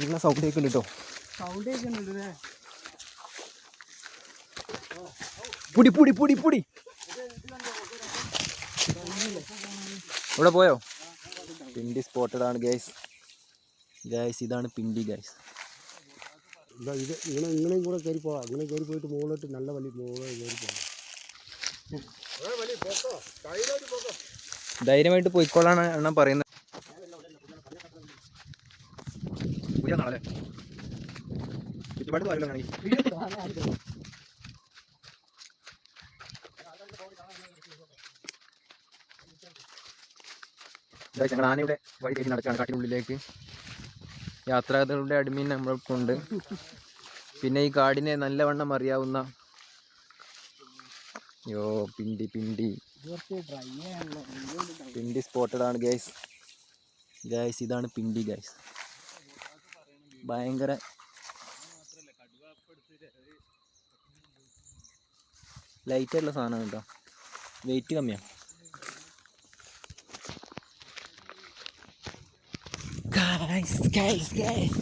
നല്ല സൗണ്ട് കേൾക്കുന്നുണ്ട് കേട്ടോ. സൗണ്ട് കേൾക്കുന്നുണ്ട് പുടി പുടി പുടി പുടി. ഇവിടെ പോയോ? പിണ്ടി സ്പോട്ടഡ് ആണ് ഗൈസ് ഗൈസ് ഇതാണ് പിണ്ടി ഗൈസ് ഇതാ ഇങ്ങനെ ഇങ്ങനെയും കൂടെ കയറി പോവാം. ഇങ്ങനെ കയറി പോയിട്ട് മുകളിലോട്ട് നല്ല വലിയ മുകളിൽ കയറി പോവാം. ധൈര്യമായിട്ട് പോയിക്കോളാണ് എണ്ണം പറയുന്നത്. ഉയർന്നാണല്ലേ? ചുറ്റുപാട് പോയല്ലോ ഞങ്ങൾ ആനയുടെ വഴി തേടി നടക്കുകയാണ് കാട്ടിനുള്ളിലേക്ക്. യാത്രാകളുടെ അടിമീൻ നമ്മൾക്കുണ്ട്. പിന്നെ ഈ കാടിനെ നല്ലവണ്ണം അറിയാവുന്ന യോ പിണ്ടി പിണ്ടി. പിണ്ടി സ്പോട്ടഡ് ആണ് ഗൈസ്. ഗൈസ് ഇതാണ് പിണ്ടി ഗൈസ്. ഭയങ്കര ലൈറ്റ് ആയിട്ടുള്ള സാധനമാണ് കേട്ടോ വെയിറ്റ് കമ്മിയാണ് ഗൈസ് ഗൈസ് ഗൈസ്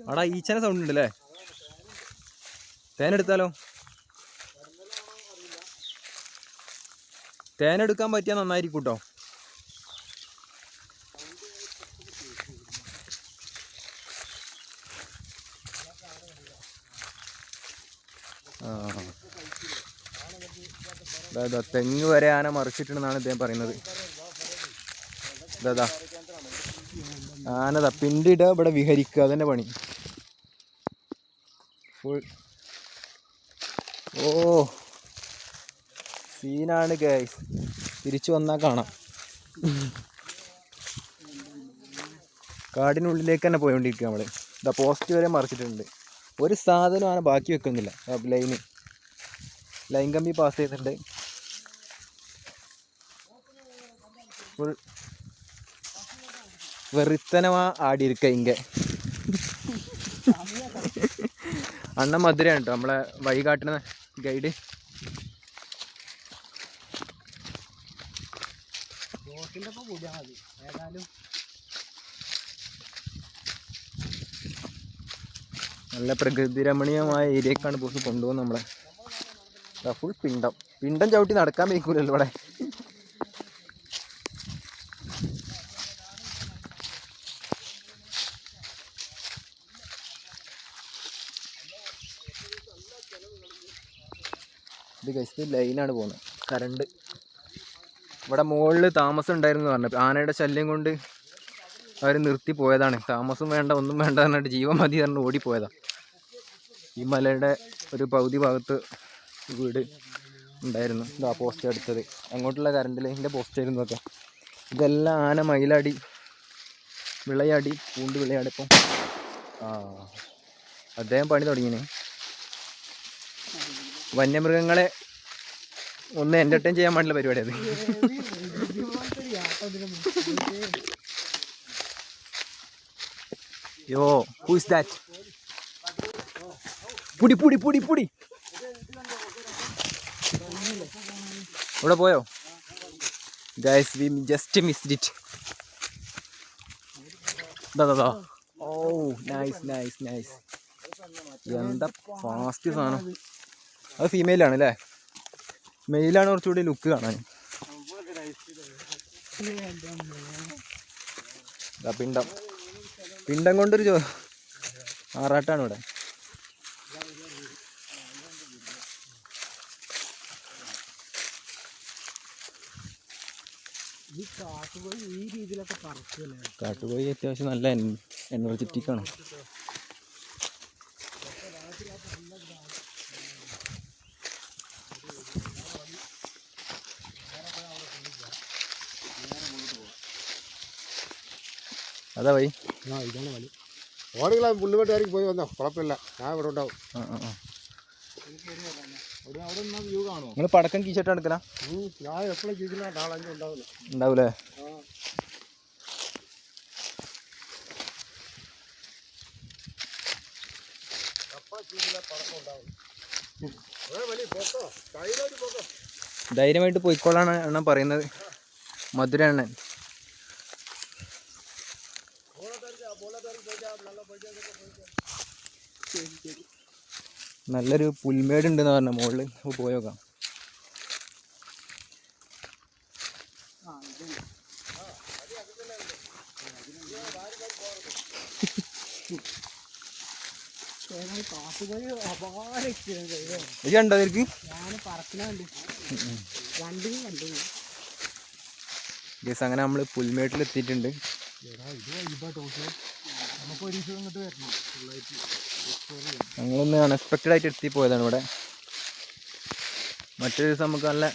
അവിടെ ഈച്ചനെ സൗണ്ട് ഉണ്ട് അല്ലേ തേനെടുത്താലോ തേനെടുക്കാൻ പറ്റിയാൽ നന്നായിരിക്കും കേട്ടോ ദാ തെങ്ങ് വരെ ആന മറിച്ചിട്ടുണ്ടെന്നാണ് ഇദ്ദേഹം പറയുന്നത്. ഇതാ ആനതാ പിണ്ടിടുക ഇവിടെ വിഹരിക്കുക അതന്നെ പണി. ഫുൾ. ഓ. സീനാണ് ഗൈസ് തിരിച്ചു വന്നാൽ കാണാം. കാടിനുള്ളിലേക്ക് തന്നെ പോയോണ്ടിരിക്കുക നമ്മൾ ഇതാ പോസ്റ്റ് വരെ മറിച്ചിട്ടുണ്ട്. ഒരു സാധനം ആണ് ബാക്കി വെക്കുന്നില്ല. ലൈന് ലൈൻ കമ്പി പാസ് ചെയ്തിട്ടുണ്ട്. ഫുൾ വെറുത്തനമാ ആടിയിരിക്ക ഇങ്ക. അണ്ണൻ മധുരയാണ് കേട്ടോ നമ്മളെ വഴി കാട്ടുന്ന ഗൈഡ് കൂടിയാൽ മതി. ഏതായാലും നല്ല പ്രകൃതി രമണീയമായ ഏരിയക്കാണ് ബോസ് കൊണ്ടുപോകുന്നത് നമ്മളെ. ഫുൾ പിണ്ടം. പിണ്ടം ചവിട്ടി നടക്കാൻ വയ്ക്കൂലല്ലോ ഇവിടെ. ഇത് കഴിച്ചത് ലൈനാണ് പോകുന്നത്. കറണ്ട് ഇവിടെ മുകളിൽ താമസം ഉണ്ടായിരുന്നു പറഞ്ഞു. ആനയുടെ ശല്യം കൊണ്ട് അവർ നിർത്തി പോയതാണ്. താമസം വേണ്ട ഒന്നും വേണ്ട പറഞ്ഞിട്ട് ജീവൻ മതി പറഞ്ഞു ഓടിപ്പോയതാണ് ഈ മലയുടെ ഒരു പകുതി ഭാഗത്ത് വീട് ഉണ്ടായിരുന്നു. ഇതാ പോസ്റ്റ് എടുത്തത്. അങ്ങോട്ടുള്ള കറണ്ട് ലൈനിന്റെ പോസ്റ്റ് ആയിരുന്നു ഒക്കെ ഇതെല്ലാം ആന മയിലാടി വിളയാടി പൂണ്ട് വിളയാടി ഇപ്പം. ആ അദ്ദേഹം പണി തുടങ്ങിനെ. വന്യമൃഗങ്ങളെ ഒന്ന് എന്റർടൈൻ ചെയ്യാൻ വേണ്ടിയുള്ള പരിപാടി അത് യോ ഹൂസ് ദാറ്റ് പുടി പുടി പുടി പുടി. ഇവിടെ പോയോ? Guys we just missed it oh nice nice nice എന്താ ഫാസ്റ്റ് സാധനം. അത് ഫീമെയിലാണ് അല്ലേ മെയിലാണ് കുറച്ചുകൂടി ലുക്ക് കാണാൻ. പിണ്ടം. പിണ്ടം കൊണ്ടൊരു ചോ ആറാട്ടാണ് ഇവിടെ. കാട്ടുപോയി അത്യാവശ്യം നല്ല എനർജറ്റിക് ആണ്. അതാ വൈ ആ ഇതാണ് വലി ഓടുകളാ പുല്ലുവെട്ടുകാർക്ക് പോയി വന്നോ. കുഴപ്പമില്ല. ഞാൻ ഇവിടെ ഉണ്ടാവും. നിങ്ങൾ പടക്കം കീശിട്ട് എടുക്കലാ ഞാൻ എപ്പോഴും ജീവിക്കുന്ന നാളഞ്ചും ഉണ്ടാവില്ല ഉണ്ടാവൂലേ? ധൈര്യമായിട്ട് പോയിക്കോളാണ് എണ്ണം പറയുന്നത്. മധുര അണ്ണൻ നല്ലൊരു പുൽമേട് ഉണ്ടെന്ന് പറഞ്ഞ മുകളിൽ രണ്ടിനും കണ്ടു ഗസ് അങ്ങനെ നമ്മൾ പുൽമേട്ടിൽ എത്തിയിട്ടുണ്ട് നമുക്ക് ഒരു ദിവസം ഇങ്ങോട്ട് വരണം. ഞങ്ങളൊന്ന് അൺഎക്സ്പെക്റ്റഡ് ആയിട്ട് എത്തി പോയതാണ് ഇവിടെ. മറ്റൊരു ദിവസം നമുക്ക് നല്ല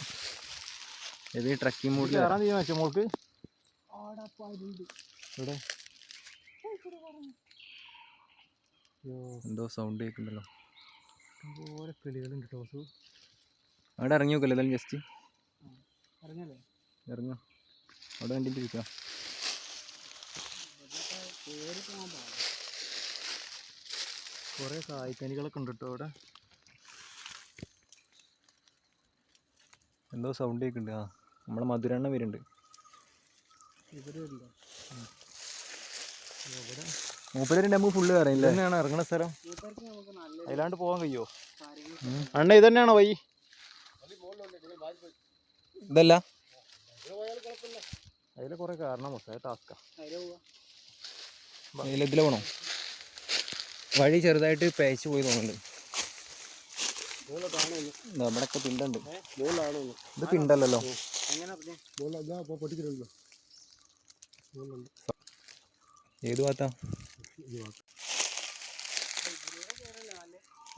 ഹെവി ട്രക്കിംഗ് മൂഡിൽ കയറാൻ മോൾക്ക്? ഇവിടെ എന്തോ സൗണ്ട് കേൾക്കുന്നുണ്ടല്ലോ. ഓരോ കിളികളുണ്ട് ടോസ് അവിടെ ഇറങ്ങി നോക്കല്ലോ എന്തായാലും ജസ്റ്റ് ഇറങ്ങോ ഇറങ്ങാം. അവിടെ കണ്ടിട്ടിരിക്കാം. കേറി കായ്ക്കനികളൊക്കെ ഉണ്ട് കേട്ടോ അവിടെ? എന്തോ സൗണ്ട് കേൾക്കുന്നുണ്ട് ആ നമ്മളെ മധുരണ്ണ വരുന്നുണ്ട് ഇവരുണ്ടോ മൂപ്പരുണ്ട് നമുക്ക് ഫുള്ള് കയറിയില്ലേ തന്നെയാണ് ഇറങ്ങണ സ്ഥലം? അതിലാണ്ട് പോകാൻ കഴിയോ? അണ്ണ ഇത് തന്നെയാണോ വൈ ഇതല്ല? അതിൽ കുറേ കാരണം മൊത്തം ടാസ്കാ അതിലെ പോവാ വേണോ വഴി ചെറുതായിട്ട് പേച്ച് പോയി തോന്നുന്നുണ്ട്. ദാ ഇവിടെയൊക്കെ പിണ്ടുണ്ട്. ഇത് പിണ്ടല്ലോ ഏത് ഭാഗത്താ?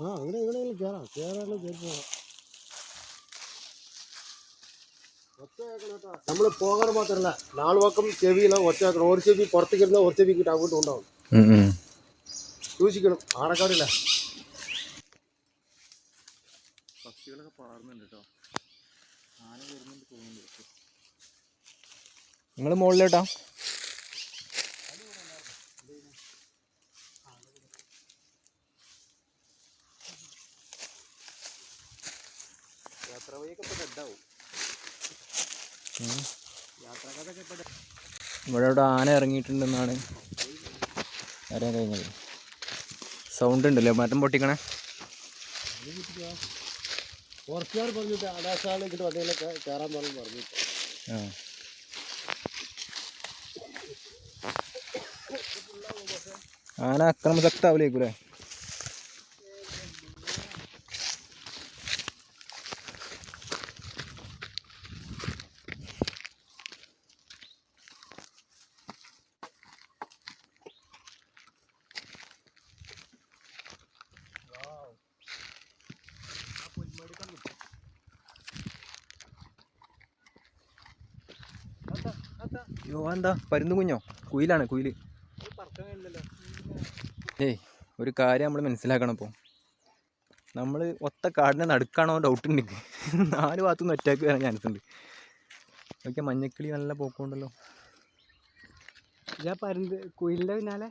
ആ അങ്ങനെ എങ്ങനെയെങ്കിലും കയറാം കയറാനുള്ള കയറി പോകാം നമ്മൾ പോകാൻ മാത്രമല്ല നാല് പക്കം ചെവിയില ഒറ്റ ഒരു ചെവി പുറത്തേക്ക് ഇരുന്നാൽ ഒരു ചെവി കിട്ടും അങ്ങോട്ട് ഉണ്ടാവും. സൂക്ഷിക്കണം ആണക്കാടില്ല പക്ഷികളൊക്കെ പാറുന്നുണ്ട് കേട്ടോ ആന വരുന്നുണ്ട് തോന്നുന്നുണ്ട്. നിങ്ങൾ മുകളിലോട്ടാ ഇവിടെ ഇവിടെ ആന ഇറങ്ങിയിട്ടുണ്ടെന്നാണ് അറിയാൻ കഴിഞ്ഞത്. സൗണ്ട് ഉണ്ടല്ലോ? മരം പൊട്ടിക്കണേ. ഫോറസ്റ്റുകാർ പറഞ്ഞിട്ട് കയറാൻ പറഞ്ഞു പറഞ്ഞു ആ. ആന അക്രമശക്താവില്ലേക്കൂലേ അയ്യോ എന്താ പരുന്ത് കുഞ്ഞോ? കുയിലാണ് കുയിൽ ഏയ് ഒരു കാര്യം നമ്മൾ മനസ്സിലാക്കണം ഇപ്പോൾ നമ്മൾ ഒത്ത കാടിനെ നടുക്കാണോ ഡൗട്ട് ഉണ്ട്. നാല് ഭാഗത്തുനിന്ന് ഒറ്റയ്ക്ക് വരാൻ ചാൻസ് ഉണ്ട്. ഓക്കെ മഞ്ഞക്കിളി നല്ല പോക്കുണ്ടല്ലോ. പരുന്ത് കുയിലിന്റെ പിന്നാലെ.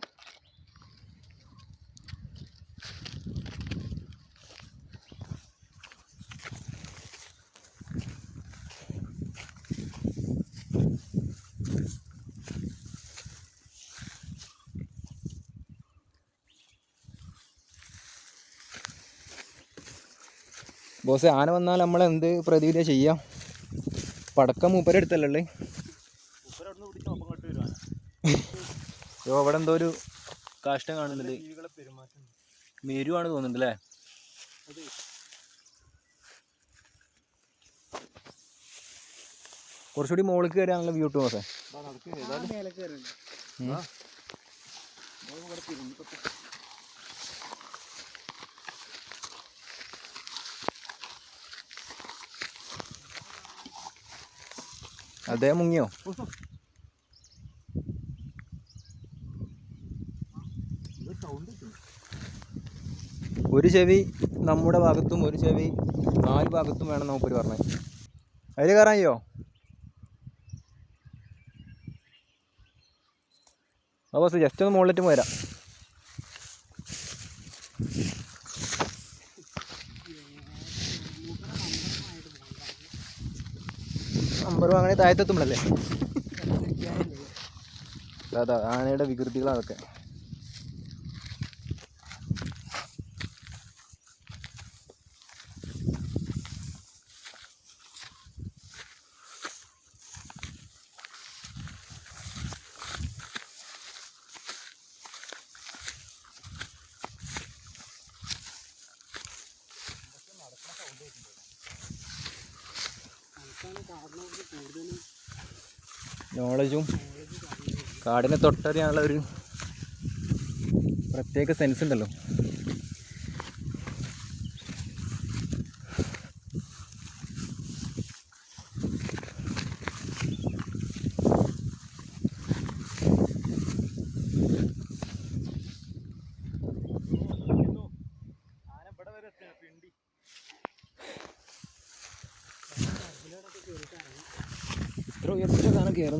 ബോസ് ആന വന്നാൽ നമ്മൾ എന്ത് പ്രതിവിധ ചെയ്യാം? പടക്കം മൂപ്പരെ അടുത്തല്ലേ അവിടെ പിടിച്ച് ഒപ്പം കെട്ടി വരുവാണ് അയ്യോ അവിടെ എന്തോ ഒരു കാഷ്ടം കാണുന്നുണ്ട്. മേരുവാണ് തോന്നുന്നുണ്ട് അല്ലേ? കുറച്ചുകൂടി മുകളിൽ കയറിയാണല്ലോ വ്യൂ കിട്ടും ബോസേ. അതേ മുങ്ങിയോ ഒരു ചെവി നമ്മുടെ ഭാഗത്തും ഒരു ചെവി നാല് ഭാഗത്തും വേണം നമുക്കൊരു പറഞ്ഞത് അതിൽ ആ ബസ് ജസ്റ്റ് ഒന്ന് മുകളിലേക്ക് വരാം നമ്പർ അങ്ങനെ താഴത്തെത്തുമ്പോഴല്ലേ അതാ ആനയുടെ വികൃതികളാണ് നോളജും കാടിനെ തൊട്ടറിയാനുള്ള ഒരു പ്രത്യേക സെൻസ് ഉണ്ടല്ലോ.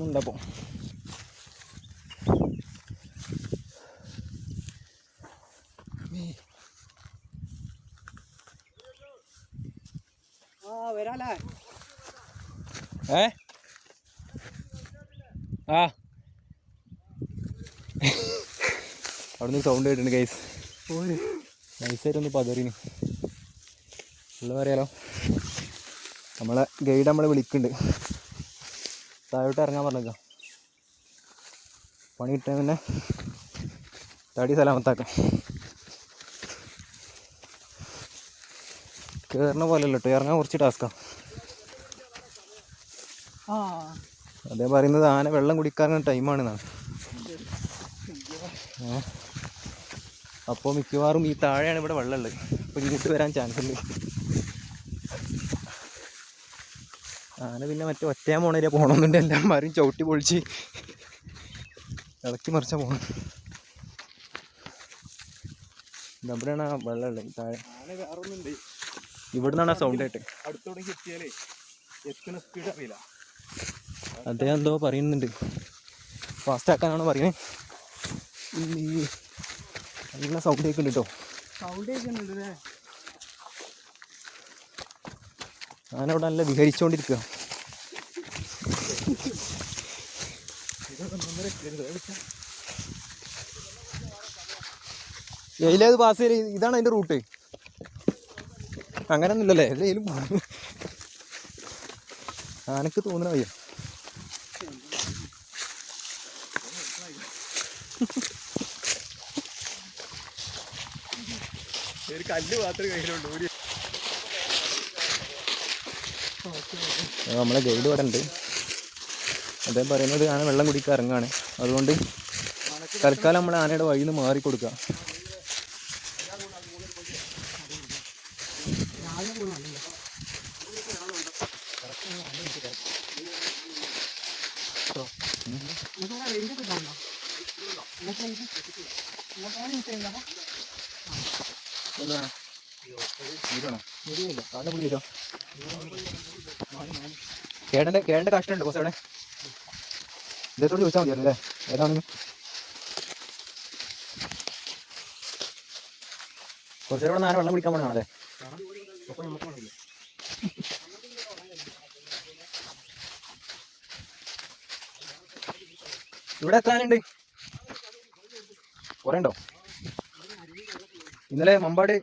സാധനം കയറുന്നുണ്ട് അപ്പോൾ ഏ? ആ. അവിടുന്ന് സൗണ്ട് കേട്ടിട്ടുണ്ട് ഗൈസ് നൈസായിട്ടൊന്ന് പതറിന്. ഉള്ള പറയാലോ? നമ്മളെ ഗൈഡ് നമ്മളെ വിളിക്കുന്നുണ്ട്. താഴോട്ട് ഇറങ്ങാൻ പറഞ്ഞേക്കാം. പണി കിട്ടാൻ പിന്നെ തടി സലാമത്താക്കാം. കയറുന്ന പോലെ അല്ല കേട്ടോ ഇറങ്ങാൻ കുറച്ച് ടാസ്ക്കാണ് അതേ പറയുന്നത് ആന വെള്ളം കുടിക്കാറുള്ള ടൈമാണെന്നാണ്. അപ്പോൾ മിക്കവാറും ഈ താഴെയാണ് ഇവിടെ വെള്ളമുള്ളത്. അപ്പോൾ ഇങ്ങോട്ട് വരാൻ ചാൻസ് ഉണ്ട് ആന പിന്നെ മറ്റേ ഒറ്റയാൻ പോണേരിയ പോകണമെന്നുണ്ട് മാറും ചവിട്ടി പൊളിച്ച് ഇളക്കി മറിച്ചാൽ പോകണം ഇവിടെയാണ് ആ വെള്ളമുള്ളത് താഴെ. ഇവിടെ നിന്നാണ് ആ സൗണ്ട് ആയിട്ട് അടുത്തോടെ എത്തിയാലേ എത്തുന്ന സ്പീഡ് അറിയില്ല. അദ്ദേഹം എന്തോ പറയുന്നുണ്ട്. ഫാസ്റ്റ് ആക്കാനാണോ പറയുന്നത് നല്ല സൗണ്ട് കേൾക്കുന്നുണ്ട് കേട്ടോ സൗണ്ട് കേൾക്കുന്നുണ്ട് അല്ലേ ഞാനവിടെ നല്ല വിഹരിച്ചുകൊണ്ടിരിക്കുക എയിലേത് പാസ് ചെയ്ത് ഇതാണ് അതിന്റെ റൂട്ട് അങ്ങനെ ഒന്നുമില്ലല്ലേ എല്ലാം ആനക്ക് തോന്നണ വയ്യ ഒരു കല്ല് മാത്രമേ കയ്യിലുള്ളൂ. നമ്മളെ ഗൈഡ് ഇവിടെ ഉണ്ട്. അദ്ദേഹം പറയുന്നത് ആന വെള്ളം കുടിക്കാൻ ഇറങ്ങുകയാണ് അതുകൊണ്ട് തൽക്കാലം നമ്മൾ ആനയുടെ വഴിയിൽ നിന്ന് മാറി കൊടുക്കുക കേടന്റെ കേടന്റെ കഷ്ടമുണ്ട് ബോസ് എവിടെ ഇദ്ദേഹത്തോട് ചോദിച്ചാൽ മതിയല്ലോ അല്ലേ? ഏതാണെന്ന് കുറച്ചു നേരം നാല് വെള്ളം കുടിക്കാൻ പോകണല്ലേ ഇവിടെ എത്താനുണ്ട് കുറെ ഉണ്ടോ? ഇന്നലെ മമ്പാട്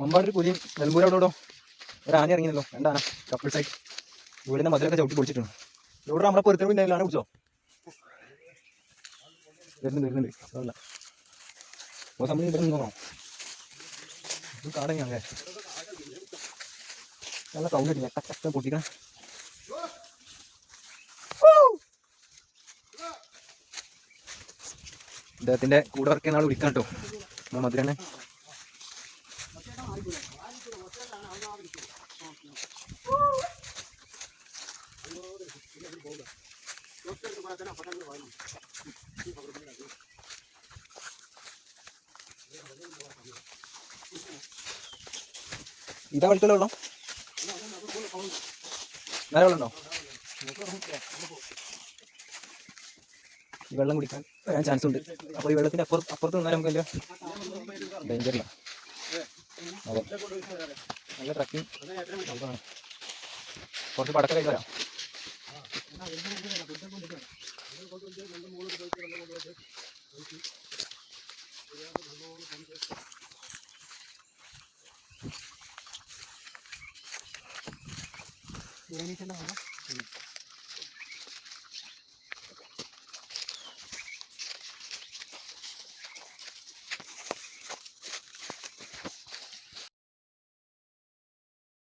മമ്പാട് ഒരു പുതിയ നെൽമ്പൂർ ഒരാനി ആന ഇറങ്ങിയല്ലോ. രണ്ടാന കപ്പിൾസ് ആയിട്ട് വീടിന്റെ മതിലൊക്കെ ചവിട്ടി പൊടിച്ചിട്ടുണ്ട്. ഇവിടെ നമ്മളെ പൊരുത്തം ഇല്ലാണ്ട് കുടിച്ചോ? വരുന്നുണ്ട് വരുന്നുണ്ട്. നോക്കണം. ഇത് കാടങ്ങാണല്ലേ നല്ല സൗണ്ട് ഇല്ല കഷ്ടം പൊട്ടിക്കണം. ഇദ്ദേഹത്തിന്റെ കൂടെ വർക്ക് ചെയ്യുന്ന ആൾ വിളിക്കാം കേട്ടോ മധുരനെ. ഇതാ വെള്ളത്തിലുള്ള വെള്ളം വേറെ വെള്ളം ഈ വെള്ളം കുടിക്കാൻ വരാൻ ചാൻസ് ഉണ്ട്. അപ്പോൾ ഈ വെള്ളത്തിന്റെ അപ്പുറത്ത് അപ്പുറത്ത് നിന്നാൽ നമുക്ക് വലിയ ഡേഞ്ചറില്ല നല്ല ട്രക്കിംഗ് കുറച്ച് പടക്ക കഴിച്ച് വരാം পুরানি খেলা হলো